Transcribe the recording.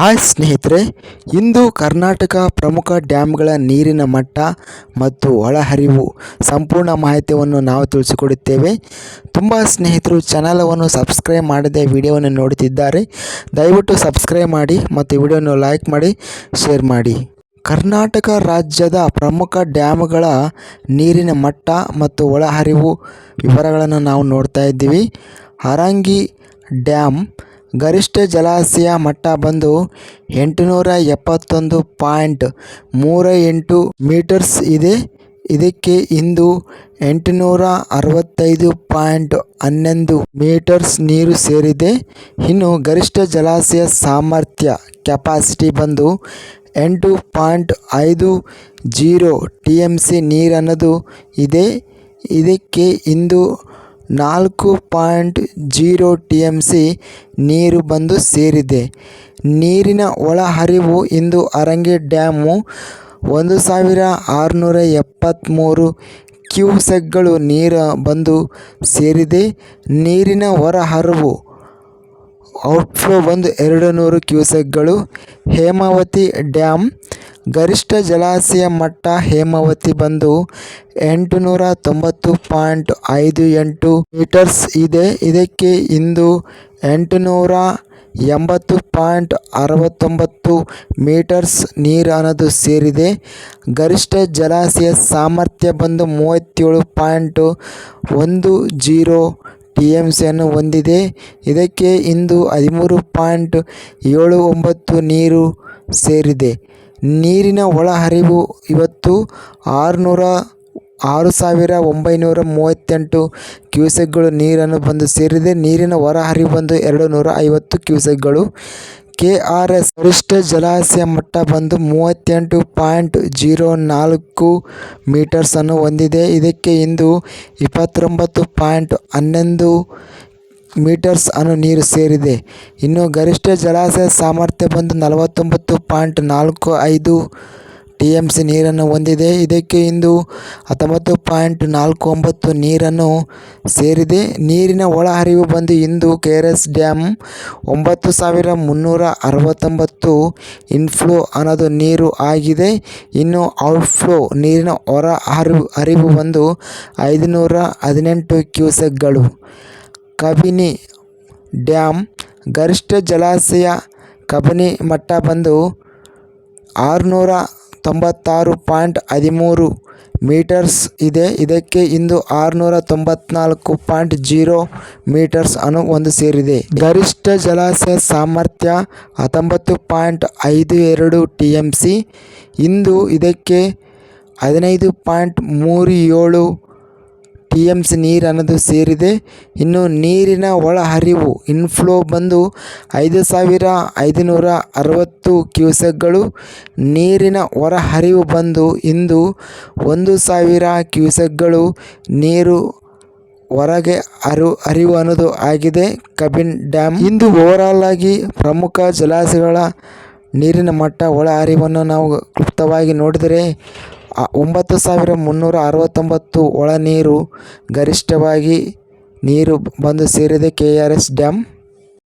Hi ಸ್ನೇಹಿತರೆ, ಇಂದು ಕರ್ನಾಟಕ ಪ್ರಮುಖ ಡ್ಯಾಮ್ಗಳ ನೀರಿನ ಮಟ್ಟ ಮತ್ತು ಒಳಹರಿವು ಸಂಪೂರ್ಣ ಮಾಹಿತಿಯನ್ನು ನಾವು ತಿಳಿಸಿಕೊಡುತ್ತೇವೆ. ತುಂಬ ಸ್ನೇಹಿತರು ಚಾನಲವನ್ನು ಸಬ್ಸ್ಕ್ರೈಬ್ ಮಾಡದೆ ವಿಡಿಯೋವನ್ನು ನೋಡುತ್ತಿದ್ದಾರೆ, ದಯವಿಟ್ಟು ಸಬ್ಸ್ಕ್ರೈಬ್ ಮಾಡಿ ಮತ್ತು ವಿಡಿಯೋವನ್ನು ಲೈಕ್ ಮಾಡಿ ಶೇರ್ ಮಾಡಿ. ಕರ್ನಾಟಕ ರಾಜ್ಯದ ಪ್ರಮುಖ ಡ್ಯಾಮ್ಗಳ ನೀರಿನ ಮಟ್ಟ ಮತ್ತು ಒಳಹರಿವು ವಿವರಗಳನ್ನು ನಾವು ನೋಡ್ತಾ ಇದ್ದೀವಿ. ಹಾರಂಗಿ ಡ್ಯಾಮ್ ಗರಿಷ್ಠ ಜಲಾಶಯ ಮಟ್ಟ ಬಂದು ಎಂಟುನೂರ ಎಪ್ಪತ್ತೊಂದು ಪಾಯಿಂಟ್ ಮೂರ ಎಂಟು ಮೀಟರ್ಸ್ ಇದೆ. ಇದಕ್ಕೆ ಇಂದು ಎಂಟುನೂರ ಅರವತ್ತೈದು ಪಾಯಿಂಟ್ ಹನ್ನೊಂದು ಮೀಟರ್ಸ್ ನೀರು ಸೇರಿದೆ. ಇನ್ನು ಗರಿಷ್ಠ ಜಲಾಶಯ ಸಾಮರ್ಥ್ಯ ಕೆಪಾಸಿಟಿ ಬಂದು ಎಂಟು ಪಾಯಿಂಟ್ ಐದು ಜೀರೋ ಟಿ ಎಂ ಸಿ ನೀರನ್ನೋದು ಇದೆ. ಇದಕ್ಕೆ ಇಂದು ನಾಲ್ಕು point zero T M C ನೀರು ಬಂದು ಸೇರಿದೆ. ನೀರಿನ ಒಳಹರಿವು ಇಂದು ಅರಂಗಿ ಡ್ಯಾಮು ಒಂದು ಸಾವಿರ ಆರುನೂರ ಎಪ್ಪತ್ತ್ಮೂರು ಕ್ಯೂಸೆಕ್ಗಳು ನೀರು ಬಂದು ಸೇರಿದೆ. ನೀರಿನ ಹೊರಹರಿವು ಔಟ್ಫ್ಲೋ ಬಂದು ಎರಡು ನೂರು ಕ್ಯೂಸೆಕ್ಗಳು ಹೇಮಾವತಿ ಡ್ಯಾಮ್ ಗರಿಷ್ಠ ಜಲಾಶಯ ಮಟ್ಟ ಹೇಮಾವತಿ ಬಂದು ಎಂಟು ನೂರ ತೊಂಬತ್ತು ಪಾಯಿಂಟ್ ಐದು ಎಂಟು ಮೀಟರ್ಸ್ ಇದೆ. ಇದಕ್ಕೆ ಇಂದು ಎಂಟು ನೂರ ಎಂಬತ್ತು ಪಾಯಿಂಟ್ ಅರವತ್ತೊಂಬತ್ತು ಮೀಟರ್ಸ್ ನೀರು ಅನ್ನೋದು ಸೇರಿದೆ. ಗರಿಷ್ಠ ಜಲಾಶಯ ಸಾಮರ್ಥ್ಯ ಬಂದು ಮೂವತ್ತೇಳು ಪಾಯಿಂಟು ಒಂದು ಜೀರೋ ಟಿ ಎಂ ಸಿಯನ್ನು ಹೊಂದಿದೆ. ಇದಕ್ಕೆ ಇಂದು ಹದಿಮೂರು ಪಾಯಿಂಟ್ ಏಳು ಒಂಬತ್ತು ನೀರು ಸೇರಿದೆ. ನೀರಿನ ಒಳಹರಿವು ಇವತ್ತು ಆರುನೂರ ಆರು ಸಾವಿರ ಒಂಬೈನೂರ ಮೂವತ್ತೆಂಟು ಕ್ಯೂಸೆಕ್ಗಳು ನೀರನ್ನು ಬಂದು ಸೇರಿದೆ. ನೀರಿನ ಹೊರಹರಿವು ಬಂದು ಎರಡು ನೂರ ಐವತ್ತು ಕ್ಯೂಸೆಕ್ಗಳು. ಕೆ ಆರ್ ಎಸ್ ಗರಿಷ್ಠ ಜಲಾಶಯ ಮಟ್ಟ ಬಂದು ಮೂವತ್ತೆಂಟು ಪಾಯಿಂಟ್ ಜೀರೋ ನಾಲ್ಕು ಮೀಟರ್ಸನ್ನು ಹೊಂದಿದೆ. ಇದಕ್ಕೆ ಇಂದು ಇಪ್ಪತ್ತೊಂಬತ್ತು ಪಾಯಿಂಟ್ ಹನ್ನೊಂದು ಮೀಟರ್ಸ್ ಅನ್ನು ನೀರು ಸೇರಿದೆ. ಇನ್ನು ಗರಿಷ್ಠ ಜಲಾಶಯ ಸಾಮರ್ಥ್ಯ ಬಂದು ನಲವತ್ತೊಂಬತ್ತು ಪಾಯಿಂಟ್ ನಾಲ್ಕು ಐದು ಟಿ ಎಂ ಸಿ ನೀರನ್ನು ಹೊಂದಿದೆ. ಇದಕ್ಕೆ ಇಂದು ಹತ್ತೊಂಬತ್ತು ಪಾಯಿಂಟ್ ನಾಲ್ಕು ಒಂಬತ್ತು ನೀರನ್ನು ಸೇರಿದೆ. ನೀರಿನ ಒಳಹರಿವು ಬಂದು ಇಂದು ಕೆ ಆರ್ ಎಸ್ ಡ್ಯಾಮ್ ಒಂಬತ್ತು ಸಾವಿರ ಮುನ್ನೂರ ಅರವತ್ತೊಂಬತ್ತು ಇನ್ಫ್ಲೋ ಅನ್ನೋದು ನೀರು ಆಗಿದೆ. ಇನ್ನು ಔಟ್ಫ್ಲೋ ನೀರಿನ ಹೊರ ಹರಿವು ಹರಿವು ಬಂದು ಐದುನೂರ ಹದಿನೆಂಟು ಕ್ಯೂಸೆಕ್ಗಳು. ಕಬಿನಿ ಡ್ಯಾಮ್ ಗರಿಷ್ಠ ಜಲಾಶಯ ಕಬಿನಿ ಮಟ್ಟ ಬಂದು ಆರುನೂರ ತೊಂಬತ್ತಾರು ಪಾಯಿಂಟ್ ಹದಿಮೂರು ಮೀಟರ್ಸ್ ಇದೆ. ಇದಕ್ಕೆ ಇಂದು ಆರುನೂರ ತೊಂಬತ್ನಾಲ್ಕು ಪಾಯಿಂಟ್ ಜೀರೋ ಮೀಟರ್ಸ್ ಅನ್ನು ಒಂದು ಸೇರಿದೆ. ಗರಿಷ್ಠ ಜಲಾಶಯ ಸಾಮರ್ಥ್ಯ ಹತ್ತೊಂಬತ್ತು ಪಾಯಿಂಟ್ ಐದು ಎರಡು ಟಿ ಎಂ ಸಿ. ಇಂದು ಇದಕ್ಕೆ ಹದಿನೈದು ಪಾಯಿಂಟ್ ಮೂರು ಏಳು ಟಿ ಎಂ ಸಿ ನೀರು ಅನ್ನೋದು ಸೇರಿದೆ. ಇನ್ನು ನೀರಿನ ಒಳಹರಿವು ಇನ್ಫ್ಲೋ ಬಂದು ಐದು ಸಾವಿರ ಐದುನೂರ ಅರವತ್ತು ಕ್ಯೂಸೆಕ್ಗಳು. ನೀರಿನ ಹೊರಹರಿವು ಬಂದು ಇಂದು ಒಂದು ಸಾವಿರ ಕ್ಯೂಸೆಕ್ಗಳು. ನೀರು ಹೊರಗೆ ಅರಿವು ಹರಿವು ಅನ್ನೋದು ಆಗಿದೆ. ಕಬಿನ್ ಡ್ಯಾಮ್ ಇಂದು ಓವರಾಲ್ ಆಗಿ ಪ್ರಮುಖ ಜಲಾಶಯಗಳ ನೀರಿನ ಮಟ್ಟ ಒಳ ಹರಿವನ್ನು ನಾವು ಕ್ಲುಪ್ತವಾಗಿ ನೋಡಿದರೆ ಒಂಬತ್ತು ಸಾವಿರ ಮುನ್ನೂರ ಅರವತ್ತೊಂಬತ್ತು ಒಳ ನೀರು ಗರಿಷ್ಠವಾಗಿ ನೀರು ಬಂದು ಸೇರಿದೆ ಕೆ ಆರ್ ಎಸ್ ಡ್ಯಾಮ್